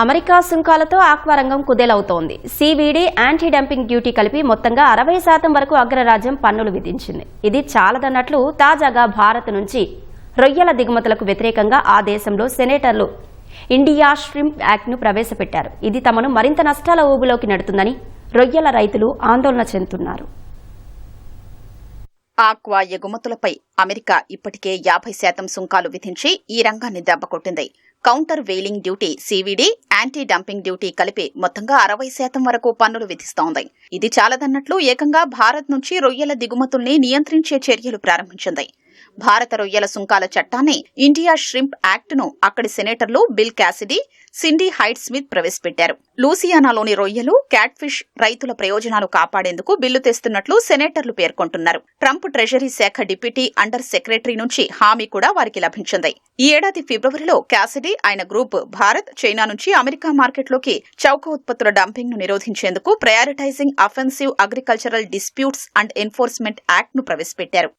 America సుంకాలతో aqua రంగం కుదేలవుతోంది. సివిడి యాంటీ డంపింగ్ డ్యూటీ కలిపి మొత్తంగా అరవై శాతం వరకు అగ్రరాజ్యం పన్నులు విధించింది. ఇది చాలదన్నట్లు తాజాగా భారత్ నుంచి రొయ్యల దిగుమతులకు వ్యతిరేకంగా ఆ దేశంలో సెనేటర్లు ఇండియా ష్రింప్ యాక్ట్ను ప్రవేశపెట్టారు. ఇది తమను మరింత నష్టాల ఊబిలోకి నెడుతుందని రొయ్యల రైతులు ఆందోళన చెందుతున్నారు. ఆక్వా ఎగుమతులపై అమెరికా ఇప్పటికే యాభై శాతం సుంకాలు విధించి ఈ రంగాన్ని దెబ్బకొట్టింది. Countervailing duty CVD anti dumping duty కలిపి మొత్తంగా అరవై శాతం వరకు పన్నులు విధిస్తోంది. ఇది చాలదన్నట్లు ఏకంగా భారత్ నుంచి రొయ్యల దిగుమతుల్ని నియంత్రించే చర్యలు ప్రారంభించింది. భారత రొయ్యల సుంకాల చట్టాన్ని ఇండియా ష్రింప్ యాక్ట్ను అక్కడి సెనేటర్లు Bill Cassidy Cindy Hyde Smith ప్రవేశపెట్టారు. లూసియానాలోని రొయ్యలు క్యాట్ ఫిష్ రైతుల ప్రయోజనాలు కాపాడేందుకు బిల్లు తెస్తున్నట్లు సెనేటర్లు పేర్కొంటున్నారు. ట్రంప్ ట్రెజరీ శాఖ డిప్యూటీ అండర్ సెక్రటరీ నుంచి హామీ కూడా వారికి లభించింది. ఈ ఏడాది ఫిబ్రవరిలో క్యాసిడీ ఆయన గ్రూప్ భారత్ చైనా నుంచి అమెరికా మార్కెట్లోకి చౌక ఉత్పత్తుల డంపింగ్ను నిరోధించేందుకు prioritising offensive agricultural disputes and enforcement యాక్ట్ను ప్రవేశపెట్టారు.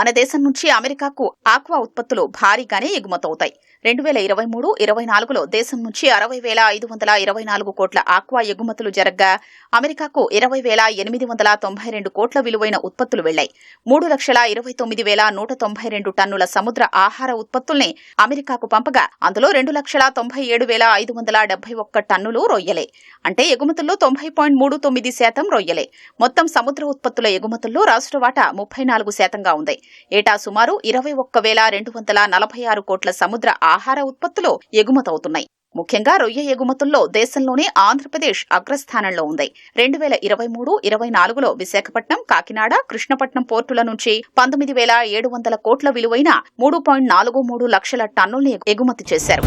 మన దేశం నుంచి అమెరికాకు ఆక్వా ఉత్పత్తులు భారీగానే ఎగుమతవుతాయి. రెండు వేల ఇరవై మూడు ఇరవై నాలుగులో దేశం నుంచి అరవై వేల ఐదు వందల ఇరవై నాలుగు కోట్ల ఆక్వా ఎగుమతులు జరగ్గా అమెరికాకు ఇరవై వేల ఎనిమిది వందల తొంభై రెండు కోట్ల విలువైన ఉత్పత్తులు వెళ్ళాయి మూడు లక్షల ఇరవై తొమ్మిది వేల నూట తొంభై రెండు టన్నుల సముద్ర ఆహార ఉత్పత్తుల్ని అమెరికాకు పంపగా అందులో రెండు లక్షల తొంభై ఏడు వేల ఐదు వందల డెబ్బై ఒక్క టన్నులు రొయ్యలే. అంటే ఎగుమతుల్లో తొంభై పాయింట్ మూడు తొమ్మిది శాతం రొయ్యలే. మొత్తం సముద్ర ఉత్పత్తుల ఎగుమతుల్లో రాష్ట్ర వాటా ముప్పై నాలుగు శాతంగా ఉంది. ఏటా సుమారు ఇరవై ఒక్క వేల రెండు వందల నలభై ఆరు కోట్ల సముద్ర ఆహార ఉత్పత్తులు ఎగుమతవుతున్నాయి. ముఖ్యంగా రొయ్య ఎగుమతుల్లో దేశంలోనే ఆంధ్రప్రదేశ్ అగ్రస్థానంలో ఉంది. రెండు వేల ఇరవై మూడు ఇరవై నాలుగులో విశాఖపట్నం కాకినాడ కృష్ణపట్నం పోర్టుల నుంచి పంతొమ్మిది వేల ఏడు వందల కోట్ల విలువైన మూడు పాయింట్ నాలుగు మూడు లక్షల టన్నుల్ని ఎగుమతి చేశారు.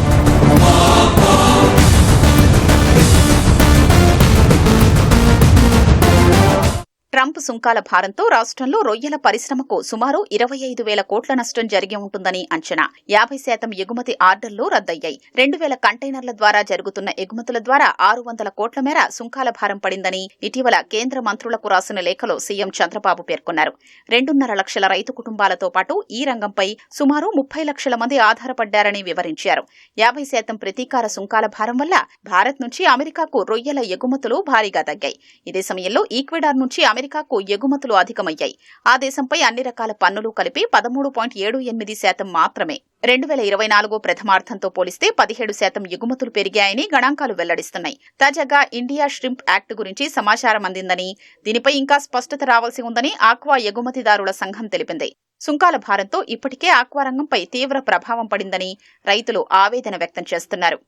ట్రంప్ సుంకాల భారంతో రాష్ట్రంలో రొయ్యల పరిశ్రమకు సుమారు ఇరవై ఐదు వేల కోట్ల నష్టం జరిగి ఉంటుందని అంచనా. యాభై శాతం ఎగుమతి ఆర్డర్లు రద్దయ్యాయి. రెండు వేల కంటైనర్ల ద్వారా జరుగుతున్న ఎగుమతుల ద్వారా ఆరు వందల కోట్ల మేర సుంకాల భారం పడిందని ఇటీవల కేంద్ర మంత్రులకు రాసిన లేఖలో సీఎం చంద్రబాబు పేర్కొన్నారు. రెండున్నర లక్షల రైతు కుటుంబాలతో పాటు ఈ రంగంపై సుమారు ముప్పై లక్షల మంది ఆధారపడ్డారని వివరించారు. యాభై శాతం ప్రతీకార సుంకాల భారం వల్ల భారత్ నుంచి అమెరికాకు రొయ్యల ఎగుమతులు భారీగా తగ్గాయి. ఇదే సమయంలో ఈక్వెడార్ నుంచి అమెరికా అమెరికాకు ఎగుమతులు అధికమయ్యాయి. ఆ దేశంపై అన్ని రకాల పన్నులు కలిపి పదమూడు పాయింట్ ఏడు ఎనిమిది శాతం మాత్రమే. రెండు వేల ఇరవై నాలుగు ప్రథమార్థంతో పోలిస్తే పదిహేడు శాతం ఎగుమతులు పెరిగాయని గణాంకాలు వెల్లడిస్తున్నాయి. తాజాగా ఇండియా ష్రింప్ యాక్ట్ గురించి సమాచారం అందిందని దీనిపై ఇంకా స్పష్టత రావాల్సి ఉందని ఆక్వా ఎగుమతిదారుల సంఘం తెలిపింది. సుంకాల భారంతో ఇప్పటికే ఆక్వా రంగంపై తీవ్ర ప్రభావం పడిందని రైతులు ఆవేదన వ్యక్తం చేస్తున్నారు.